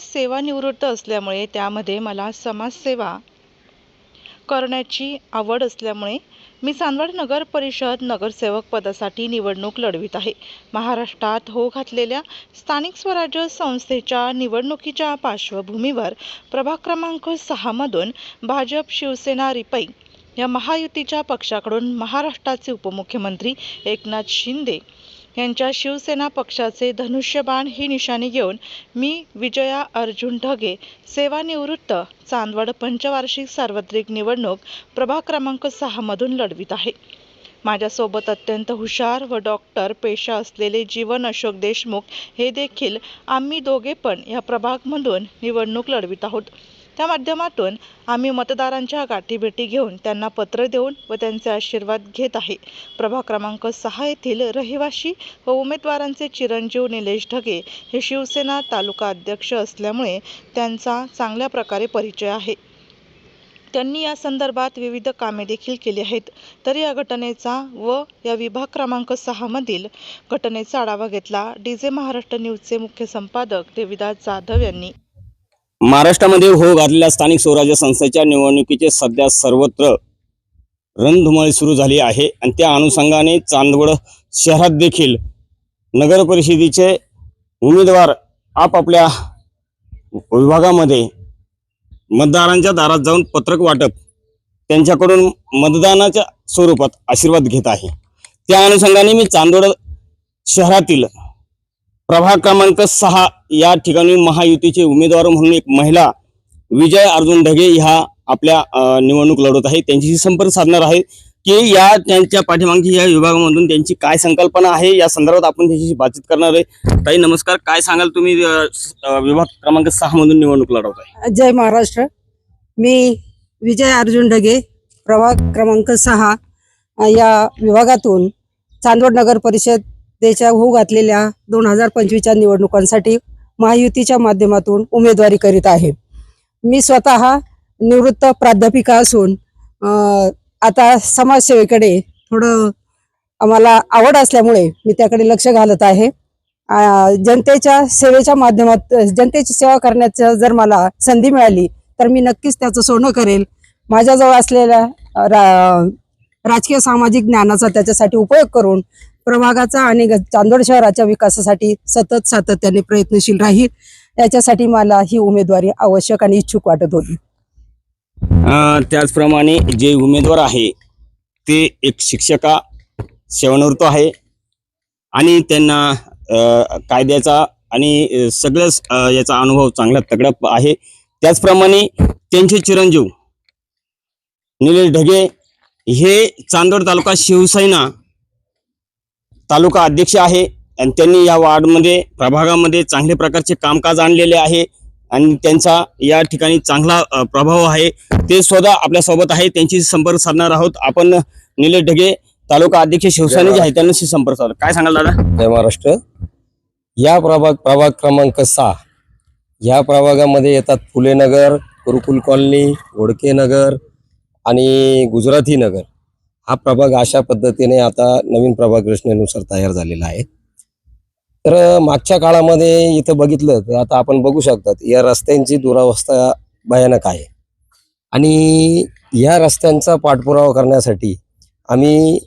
सेवानिवृत्त असल्यामुळे त्यामध्ये मला समाजसेवा करण्याची आवड असल्यामुळे मी चांदवड नगर परिषद नगरसेवक पदासाठी निवडणूक लढवित आहे. महाराष्ट्रात हो घातलेल्या स्थानिक स्वराज्य संस्थेच्या निवडणुकीच्या पार्श्वभूमीवर प्रभाग क्रमांक सहामधून भाजप शिवसेना रिपाई या महायुतीच्या पक्षाकडून महाराष्ट्राचे उपमुख्यमंत्री एकनाथ शिंदे यांच्या शिवसेना पक्षाचे धनुष्यबाण ही निशाणी घेऊन मी विजया अर्जुन ढगे सेवानिवृत्त चांदवड पंचवार्षिक सार्वत्रिक निवडणूक प्रभाग क्रमांक सहामधून लढवित आहे. माझ्यासोबत अत्यंत हुशार व डॉक्टर पेशा असलेले जीवन अशोक देशमुख हे देखील आम्ही दोघे पण या प्रभागमधून निवडणूक लढवित आहोत. त्या माध्यमातून आम्ही मतदारांच्या गाठीभेटी घेऊन त्यांना पत्र देऊन व त्यांचे आशीर्वाद घेत आहे. प्रभाग क्रमांक सहा येथील रहिवाशी व उमेदवारांचे चिरंजीव निलेश ढगे हे शिवसेना तालुका अध्यक्ष असल्यामुळे त्यांचा चांगल्या प्रकारे परिचय आहे. त्यांनी या संदर्भात विविध कामे देखील केली आहेत. तर या घटनेचा व या विभाग क्रमांक सहामधील घटनेचा आढावा घेतला डी जे महाराष्ट्र न्यूजचे मुख्य संपादक देविदास जाधव यांनी. महाराष्ट्रामध्ये हो घातलेल्या स्थानिक स्वराज्य संस्थेच्या निवडणुकीचे सध्या सर्वत्र रणधुमाळी सुरू झाली आहे. आणि त्या अनुषंगाने चांदवड शहरात देखील नगर परिषदेचे उमेदवार आपापल्या विभागामध्ये मतदारांच्या दारात जाऊन पत्रक वाटप त्यांच्याकडून मतदानाच्या स्वरूपात आशीर्वाद घेत आहे. त्या अनुषंगाने मी चांदवड शहरातील प्रभाग क्रमांक सहा या ठिकाणी महायुतीचे उमेदवार म्हणून एक महिला विजय अर्जुन ढगे ह्या आपल्या निवडणूक लढवत आहे. त्यांच्याशी संपर्क साधणार आहे की या त्यांच्या पाठीमागची या विभागामधून त्यांची काय संकल्पना आहे या संदर्भात आपण त्यांच्याशी बातचीत करणार आहे. ताई नमस्कार. काय सांगाल तुम्ही विभाग क्रमांक सहा मधून निवडणूक लढवत आहे? जय महाराष्ट्र. मी विजय अर्जुन ढगे प्रभाग क्रमांक सहा या विभागातून चांदवड नगर परिषद त्याच्या होऊ घातलेल्या दोन हजार पंचवीसच्या निवडणुकांसाठी महायुतीच्या माध्यमातून उमेदवारी करीत आहे. मी स्वतः निवृत्त प्राध्यापिका असून आता समाजसेवेकडे थोडं आम्हाला आवड असल्यामुळे मी त्याकडे लक्ष घालत आहे. जनतेच्या सेवेच्या माध्यमात जनतेची सेवा करण्याचं जर मला संधी मिळाली तर मी नक्कीच त्याचं सोनं करेल. माझ्याजवळ असलेल्या रा राजकीय सामाजिक ज्ञानाचा त्याच्यासाठी उपयोग करून प्रभागाचा आणि चांदोड शहराच्या विकासासाठी सतत सातत्याने प्रयत्नशील राहील. याच्यासाठी मला ही उमेदवारी आवश्यक आणि इच्छुक वाटत होती. त्याचप्रमाणे जे उमेदवार आहे ते एक शिक्षका सेवानिवृत्त आहे आणि त्यांना कायद्याचा आणि सगळ्याच सगळंच याचा अनुभव चांगला तगडा आहे. त्याचप्रमाणे त्यांचे चिरंजीव निलेश ढगे हे चांदोड तालुका शिवसेना तालुका अध्यक्ष आहे आणि त्यांनी या वार्डमध्ये प्रभागामध्ये चांगल्या प्रकारचे कामकाज आणलेले आहे आणि त्यांचा या ठिकाणी चांगला प्रभाव आहे. ते स्वतः आपल्यासोबत आहे. त्यांची संपर्क साधणार आहोत. आपण निलेश ढगे तालुका अध्यक्ष शिवसेनेचे आहे. त्यांच्याशी संपर्क साधला काय सांगाल दादा? जय महाराष्ट्र. या प्रभाग प्रभाग क्रमांक सहा. या प्रभागामध्ये येतात फुले नगर गुरुकुल कॉलनी घोडके नगर आणि गुजराती नगर. हा प्रभाग अशा पद्धतीने आता नवीन प्रभाग रचनेनुसार तयार झालेला आहे. तर मागच्या काळामध्ये इथं बघितलं तर आता आपण बघू शकतात या रस्त्यांची दुरावस्था भयानक आहे. आणि या रस्त्यांचा पाठपुरावा करण्यासाठी आम्ही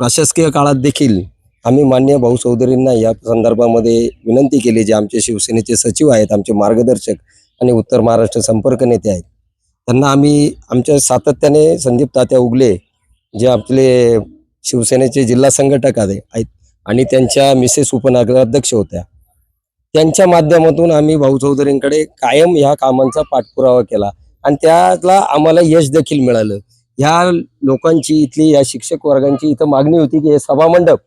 प्रशासकीय काळात देखील आम्ही मान्य भाऊ चौधरींना या संदर्भामध्ये विनंती केली जे आमचे शिवसेनेचे सचिव आहेत आमचे मार्गदर्शक आणि उत्तर महाराष्ट्र संपर्क नेते आहेत. त्यांना आम्ही आमच्या सातत्याने संदीप तात्या उगले जे आपले शिवसेनेचे जिल्हा संघटक आहे- आहेत. आणि त्यांच्या मिसेस उपनगराध्यक्ष होत्या. त्यांच्या माध्यमातून आम्ही भाऊ चौधरींकडे कायम ह्या कामांचा पाठपुरावा केला. आणि त्यातला आम्हाला यश देखील मिळालं. ह्या लोकांची इथली या शिक्षक वर्गांची इथं मागणी होती की हे सभामंडप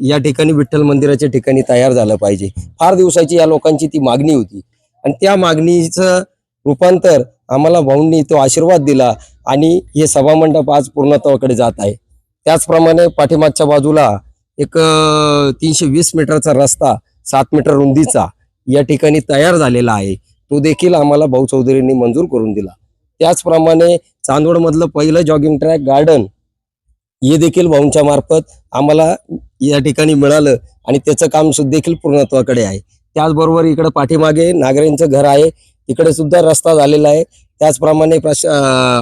या ठिकाणी विठ्ठल मंदिराच्या ठिकाणी तयार झालं पाहिजे. फार दिवसाची या लोकांची ती मागणी होती. आणि त्या मागणीचं रूपांतर आम्हाला भाऊंनी तो आशीर्वाद दिला आणि हे सभामंडप आज पूर्णत्वाकडे जात आहे. त्याचप्रमाणे पाठीमागच्या बाजूला एक तीनशे वीस मीटरचा रस्ता सात मीटर रुंदीचा या ठिकाणी तयार झालेला आहे. तो देखील आम्हाला भाऊ चौधरींनी मंजूर करून दिला. त्याचप्रमाणे चांदवडमधलं पहिलं जॉगिंग ट्रॅक गार्डन हे देखील भाऊंच्या मार्फत आम्हाला या ठिकाणी मिळालं आणि त्याचं काम सुद्धा देखील पूर्णत्वाकडे आहे. त्याचबरोबर इकडं पाठीमागे नागरेंचं घर आहे. तिकडे सुद्धा रस्ता झालेला आहे. त्याचप्रमाणे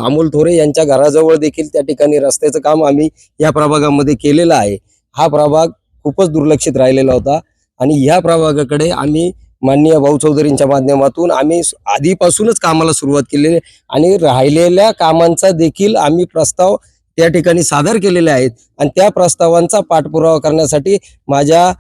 अमोल थोरे यांच्या घराजवळ देखील त्या ठिकाणी रस्त्याचं काम आम्ही या प्रभागामध्ये केलेलं आहे. हा प्रभाग खूपच दुर्लक्षित राहिलेला होता. आणि ह्या प्रभागाकडे आम्ही माननीय भाऊ चौधरींच्या माध्यमातून आम्ही आधीपासूनच कामाला सुरुवात केलेली आहे. आणि राहिलेल्या कामांचा देखील आम्ही प्रस्ताव त्या ठिकाणी सादर केलेले आहेत. आणि त्या प्रस्तावांचा पाठपुरावा करण्यासाठी माझ्या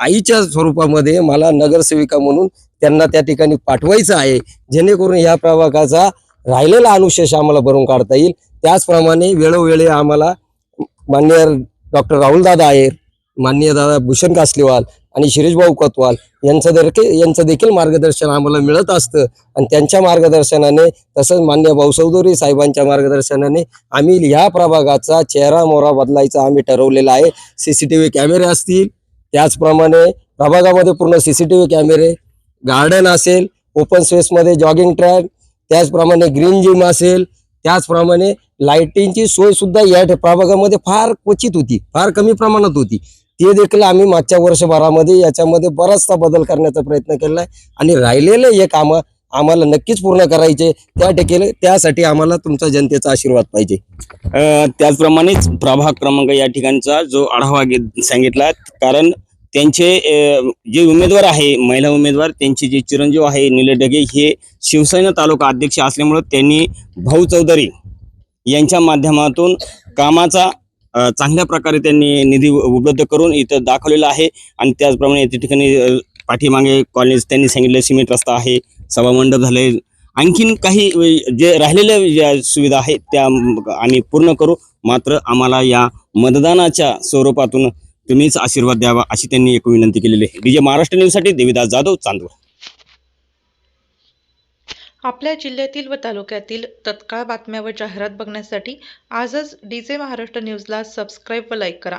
आईच्या स्वरूपामध्ये मला नगरसेविका म्हणून त्यांना त्या ठिकाणी पाठवायचं आहे जेणेकरून या प्रभागाचा राहिलेला अनुशेष आम्हाला भरून काढता येईल. त्याचप्रमाणे वेळोवेळी आम्हाला मान्य डॉक्टर राहुलदादा आहेर माननीय दादा भूषण कासलीवाल आणि शिरीषभाऊ कोतवाल यांचं देखील यांचं देखील मार्गदर्शन आम्हाला मिळत असतं. आणि त्यांच्या मार्गदर्शनाने तसंच मान्य भाऊ चौधरी साहेबांच्या मार्गदर्शनाने आम्ही ह्या प्रभागाचा चेहरा मोहरा बदलायचा आम्ही ठरवलेला आहे. सी सी टी व्ही कॅमेरे असतील त्याचप्रमाणे प्रभागामध्ये पूर्ण सी सी टी व्ही कॅमेरे गार्डन असेल ओपन स्पेसमध्ये जॉगिंग ट्रॅक त्याचप्रमाणे ग्रीन जिम असेल त्याचप्रमाणे लाईटिंगची सोयसुद्धा या प्रभागामध्ये फार क्वचित होती फार कमी प्रमाणात होती. ते देखील आम्ही मागच्या वर्षभरामध्ये याच्यामध्ये बराचसा बदल करण्याचा प्रयत्न केला आहे आणि राहिलेलं हे कामं आम्हाला नक्कीच पूर्ण करायचे. त्या ठिकाणी त्यासाठी आम्हाला तुमचा जनतेचा आशीर्वाद पाहिजे. त्याचप्रमाणेच प्रभाग क्रमांक या ठिकाणचा जो आढावा घेत सांगितला कारण त्यांचे जे उमेदवार आहे महिला उमेदवार त्यांचे जे चिरंजीव आहे निले डगे हे शिवसेना तालुका अध्यक्ष असल्यामुळं त्यांनी भाऊ चौधरी यांच्या माध्यमातून कामाचा चांगल्या प्रकारे त्यांनी निधी उपलब्ध करून इथं दाखवलेला आहे. आणि त्याचप्रमाणे त्या ठिकाणी पाठीमागे कॉलेज त्यांनी सांगितलं सिमेंट रस्ता आहे सभामंडप झाले. आणखीन काही जे राहिलेल्या ज्या सुविधा आहेत त्या आम्ही पूर्ण करू. मात्र आम्हाला या मतदानाच्या स्वरूपातून तुम्हीच आशीर्वाद द्यावा अशी त्यांनी एक विनंती केलेली आहे. विजय महाराष्ट्र न्यूजसाठी देवीदास जाधव चांदवड. आपल्या जिल्ह्यातील व तालुक्यातील तत्काळ बातम्या व जाहिरात बघण्यासाठी आजच डी जे महाराष्ट्र न्यूजला सबस्क्राईब व लाईक करा.